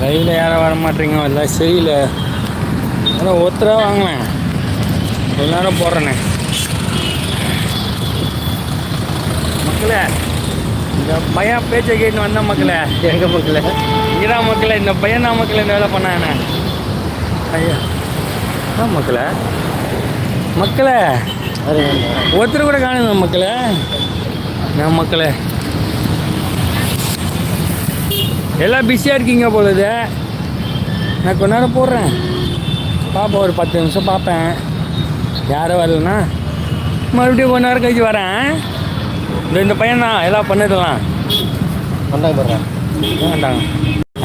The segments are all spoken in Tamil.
லைவில் யாரும் வர மாட்டீங்க. எல்லாம் சரியில்லை. அதான் ஒருத்தராக வாங்கினேன் ஒரு நேரம் போடுறேனே. மக்களே இந்த பையன் பேச்சை கேட்டு வந்த மக்களே. எங்க மக்களே? இங்கதான் மக்களே இந்த பையன் தான் மக்களே இந்த வேலை பண்ணானே ஐயா. ஆ மக்களே. மக்களே ஒருத்தர் கூட காணுங்க மக்களே. நான் மக்களே? எல்லாம் பிஸியாக இருக்கீங்க பொழுது. நான் கொஞ்ச நேரம் போடுறேன். பார்ப்பேன் ஒரு பத்து நிமிஷம் பார்ப்பேன் யாரும் வரலனா மறுபடியும் கொஞ்ச நேரம் கழிச்சு வரேன். இந்த இந்த பையன் தான் எல்லாம் பண்ணதெல்லாம் வந்தாங்க பாருங்க வேண்டாங்க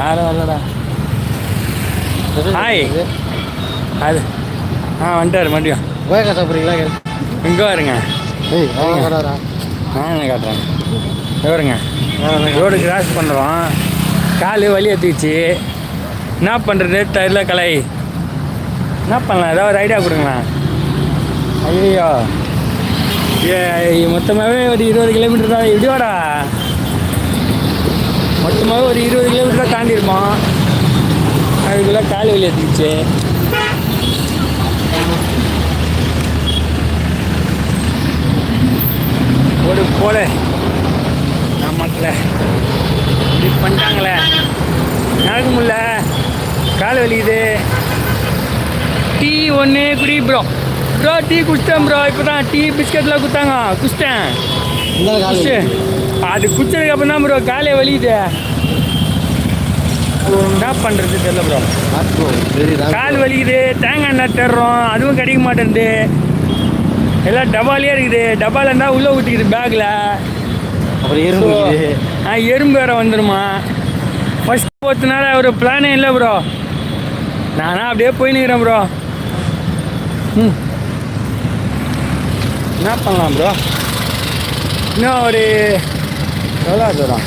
யாரும் வரலடா. ஹாய் அது ஆ வந்துட்டார் மறுபடியும். கோயக்கா சாப்பிட்றீங்களா? இங்கே வருங்க. நான் காட்டுறேன்? வருங்க. ரோடு கிராஸ் பண்ணுறோம் கால் வலி எடுத்துக்கிச்சு. என்ன பண்ணுறது தெரில கலை. என்ன பண்ணலாம்? ஏதாவது ஒரு ஐடியா கொடுங்களேன். ஐயோ ஏ மொத்தமாகவே ஒரு இருபது கிலோமீட்டர் தான். இப்படி வாடா. மொத்தமாகவே ஒரு இருபது கிலோமீட்டர் தான் தாண்டி இருப்போம். அதுக்குள்ளே கால் வலி எடுத்துக்கிச்சு. போடு போல ஆமாக்கல இப்படி பண்ணிட்டாங்களே. நடக்க முடியல. கால் வலிக்குது. டீ ஒன்று குடி ப்ரோ ப்ரோ டீ குடிச்சிட்டேன் ப்ரோ இப்போ தான் டீ பிஸ்கட்லாம் கொடுத்தாங்க. குடிச்சிட்டேன். குடிச்சு. அது குடிச்சதுக்கு அப்புறம் தான் ப்ரோ காலே வலிக்குது. என்ன பண்ணுறது தெரியல ப்ரோ கால் வலிக்குது. தேங்காய் எண்ணெய் தர்றோம் அதுவும் கிடைக்க மாட்டேங்குது. எல்லாம் டபாலே இருக்குது. டபால இருந்தால் உள்ளே ஊற்றிக்குது பேக்கில் அப்புறம் எறும்பு. ஆ எறும்பு வேறு வந்துடுமா ஃபஸ்ட் பத்து நாள் ஒரு பிளானே இல்லை ப்ரோ நானா அப்படியே போய் நிற்கிறேன் ப்ரோ ம். என்ன பண்ணலாம் ப்ரோ இன்னும் ஒரு எவ்வளோ தூரம்?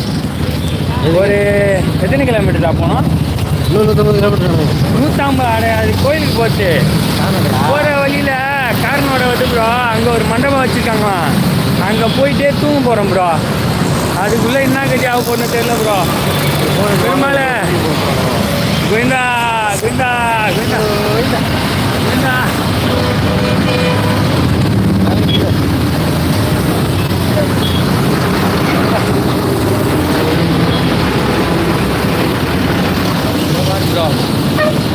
ஒரு எத்தனை கிலோமீட்டர் தான் போனோம் நூற்றம்பது கிலோமீட்டர் நூற்றம்பது அடை அது கோயிலுக்கு போச்சு. போகிற வழியில் காரனோட வந்து ப்ரோ அங்கே ஒரு மண்டபம் வச்சுருக்காங்க அங்கே போயிட்டே தூங்க போகிறோம் ப்ரோ அதுக்குள்ளே என்ன கட்டி ஆக போகணும்னு தெரியல ப்ரோ பெருமாள் குவிந்தா குவிந்தா குவிந்தா குவிந்தா கோவிந்தா ப்ரோ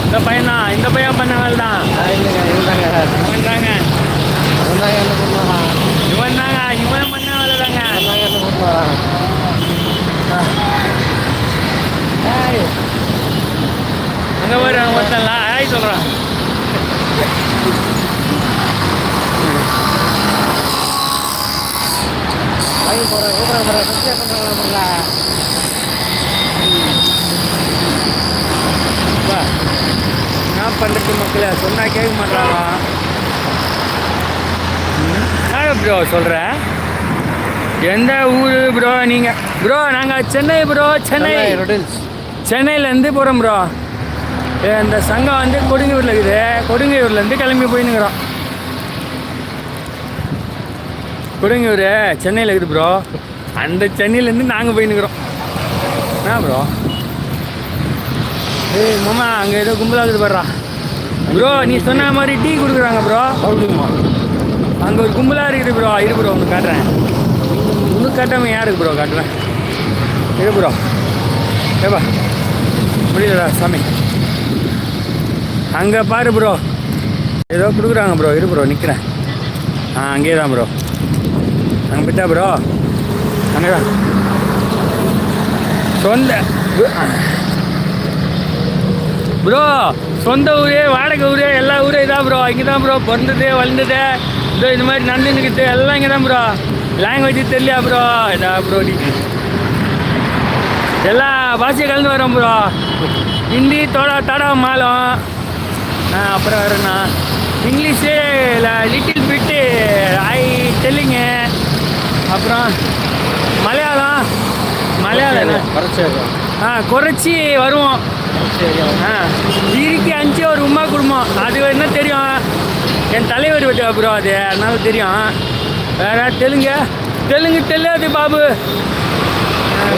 இந்த பையன் தான் இந்த பையன் பண்ண வேலை தான் இல்லைங்க இருந்தாங்க இவன் தாங்க இருந்தாங்க என்ன பண்ணுவாங்க இவன் தாங்க இவன் பண்ண வேலை தாங்க இருந்தாங்க என்ன பண்ணுவாங்க ஏய். அங்க பாரு அங்க ஒருத்தன்ல ஆய் சொல்றான் வாங்கி போகிறேன் கூப்பிட்றேன் போகிறேன் சப்ஸ்கிரைப் பண்ணுறாங்களா அப்பா, என்ன பண்றது மக்களே சொன்னா கேட்க மாட்டாங்க ப்ரோ சொல்ற? எந்த ஊர் ப்ரோ நீங்க? ப்ரோ நாங்க சென்னை ப்ரோ சென்னை. சென்னையிலேருந்து போகிறோம் ப்ரோ இந்த சங்கம் வந்து கொடுங்கையூரில் இருக்குது. கொடுங்கையூர்லேருந்து கிளம்பி போயின்னுக்குறோம். கொடுங்கையூர் சென்னையில் இருக்குது ப்ரோ அந்த சென்னையிலேருந்து நாங்கள் போயின்னுக்குறோம். என்ன ப்ரோ ஏய் மாமா அங்கே ஏதோ கும்பலாக இருக்குது பாடுறா ப்ரோ நீ சொன்ன மாதிரி டீ கொடுக்குறாங்க ப்ரோ அங்கே ஒரு கும்பலாக இருக்குது ப்ரோ இரு ப்ரோ உனக்கு காட்டுறேன். உனக்கு காட்டாமல் யாருக்கு ப்ரோ காட்டுறேன். இரு ப்ரோ ஏப்பா முடியலடா சாமி. அங்கே பாரு ப்ரோ ஏதோ கொடுக்குறாங்க ப்ரோ இரு ப்ரோ நிற்கிறேன் ஆ அங்கேயே தான் ப்ரோ அங்கே போயிட்டா ப்ரோ அங்கே தான். சொந்த ப்ரோ சொந்த ஊரே வாடகை ஊரே எல்லா ஊரே இதான் ப்ரோ இங்கே தான் ப்ரோ பிறந்தது வளர்ந்தது இதோ இந்த மாதிரி நடந்துக்கிட்டு எல்லாம் இங்கே தான் ப்ரோ லாங்குவேஜ் தெரியலையா ப்ரோ இதா ப்ரோ நீ. எல்லா பாஷையும் கலந்து வரோம் ப்ரோ ஹிந்தி தோடா தாடா மாலம் அப்புறம் வேறுண்ணா English little bit I Telugu அப்புறம் மலையாளம். மலையாளம் ஆ குறைச்சி வருவோம். ஆ இருக்கு அஞ்சு ஒரு உமா குடும்பம். அது என்ன தெரியும்? என் தலைவர் வீட்டு அப்புறம் அது. அதனால தெரியும். வேற தெலுங்கு? தெலுங்கு தெரியாது பாபு.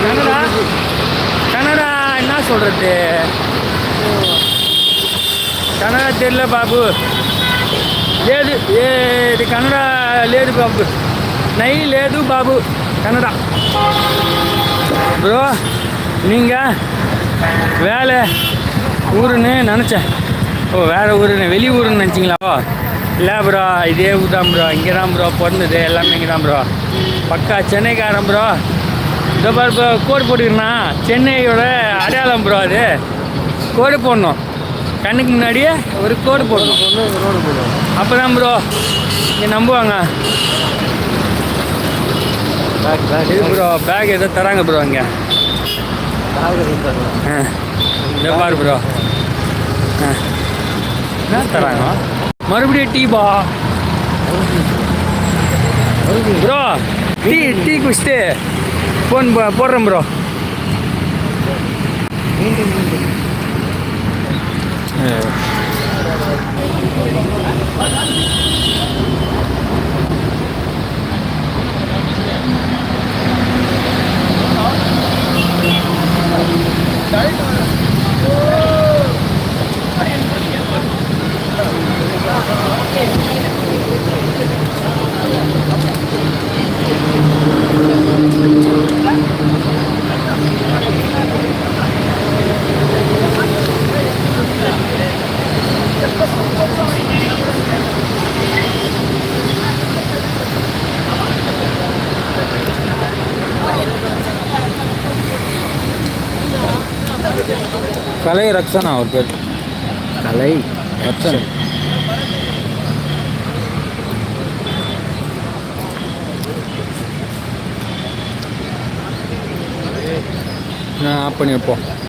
கன்னடா? கன்னடா என்ன சொல்கிறது కన్నడ తెల్ల బాబు లేదు ఏది కన్నడ లేదు బాబు నై లేదు బాబు కన్నడ ப்ரோ நீங்கள் வேலை ஊருன்னு நினச்சேன் ஓ வேறு ஊருன்னு வெளி ஊருன்னு நினச்சிங்களா ஓ இல்லை ப்ரோ இதே ஊர் தான் ப்ரோ இங்கே தான் ப்ரோ பிறந்தது எல்லாமே இங்கே தான் ப்ரோ பக்கா சென்னைக்காரன் ப்ரோ இந்த பாரு ப்ரோ கோடு போட்டுக்கிறேன்னா சென்னையோட அடையாளம் ப்ரோ அது கோடு போடணும் கண்ணுக்கு முன்னாடியே ஒரு கோடு போடணும். ரோடு போடும் அப்போ தான் ப்ரோ இங்கே நம்புவாங்க. இது ப்ரோ பேக் ஏதோ தராங்க ப்ரோ இங்கே ஆ இந்த பாரு ப்ரோ ஆ. என்ன தராங்க? மறுபடியும் டீ பா. ப்ரோ டீ டீ குடிச்சிட்டு ஃபோன் போடுறேன் ப்ரோ 嗯。கலை ரக்ஷனா அவர் பேர்? கலை ரக்ஷன். நான் ஆஃப் பண்ணி வைப்போம்.